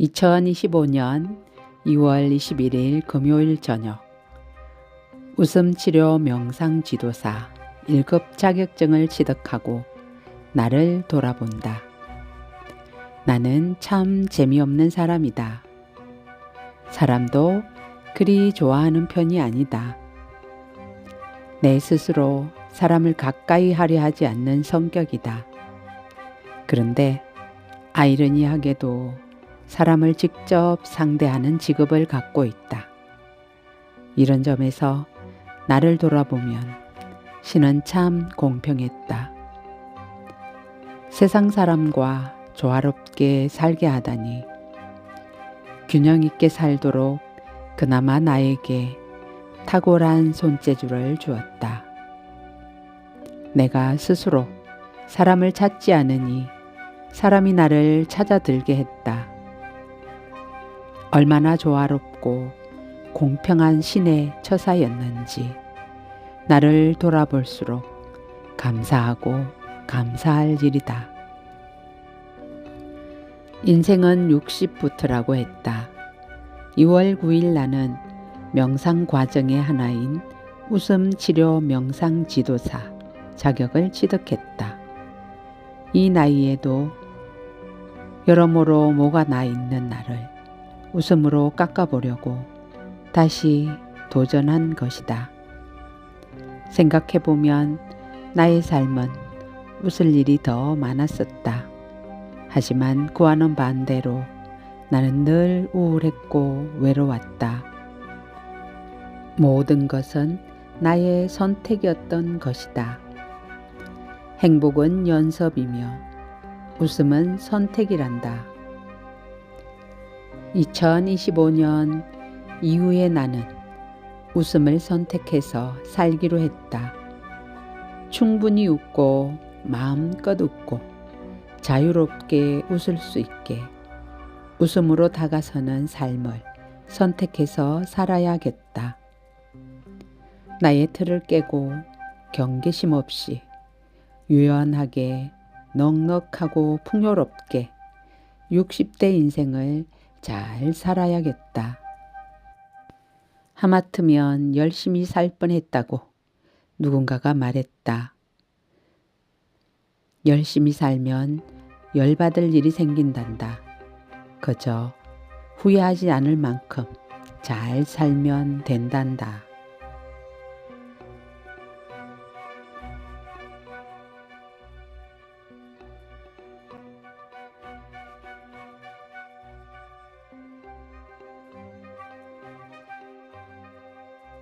2025년 2월 21일 금요일 저녁 웃음치료 명상 지도사 1급 자격증을 취득하고 나를 돌아본다. 나는 참 재미없는 사람이다. 사람도 그리 좋아하는 편이 아니다. 내 스스로 사람을 가까이 하려 하지 않는 성격이다. 그런데 아이러니하게도 사람을 직접 상대하는 직업을 갖고 있다. 이런 점에서 나를 돌아보면 신은 참 공평했다. 세상 사람과 조화롭게 살게 하다니 균형 있게 살도록 그나마 나에게 탁월한 손재주를 주었다. 내가 스스로 사람을 찾지 않으니 사람이 나를 찾아들게 했다. 얼마나 조화롭고 공평한 신의 처사였는지 나를 돌아볼수록 감사하고 감사할 일이다. 인생은 60부터라고 했다. 2월 9일 나는 명상 과정의 하나인 웃음 치료 명상 지도사 자격을 취득했다. 이 나이에도 여러모로 뭐가 나 있는 나를 웃음으로 깎아보려고 다시 도전한 것이다. 생각해보면 나의 삶은 웃을 일이 더 많았었다. 하지만 그와는 반대로 나는 늘 우울했고 외로웠다. 모든 것은 나의 선택이었던 것이다. 행복은 연습이며 웃음은 선택이란다. 2025년 이후에 나는 웃음을 선택해서 살기로 했다. 충분히 웃고 마음껏 웃고 자유롭게 웃을 수 있게 웃음으로 다가서는 삶을 선택해서 살아야겠다. 나의 틀을 깨고 경계심 없이 유연하게 넉넉하고 풍요롭게 60대 인생을 잘 살아야겠다. 하마터면 열심히 살 뻔했다고 누군가가 말했다. 열심히 살면 열받을 일이 생긴단다. 그저 후회하지 않을 만큼 잘 살면 된단다.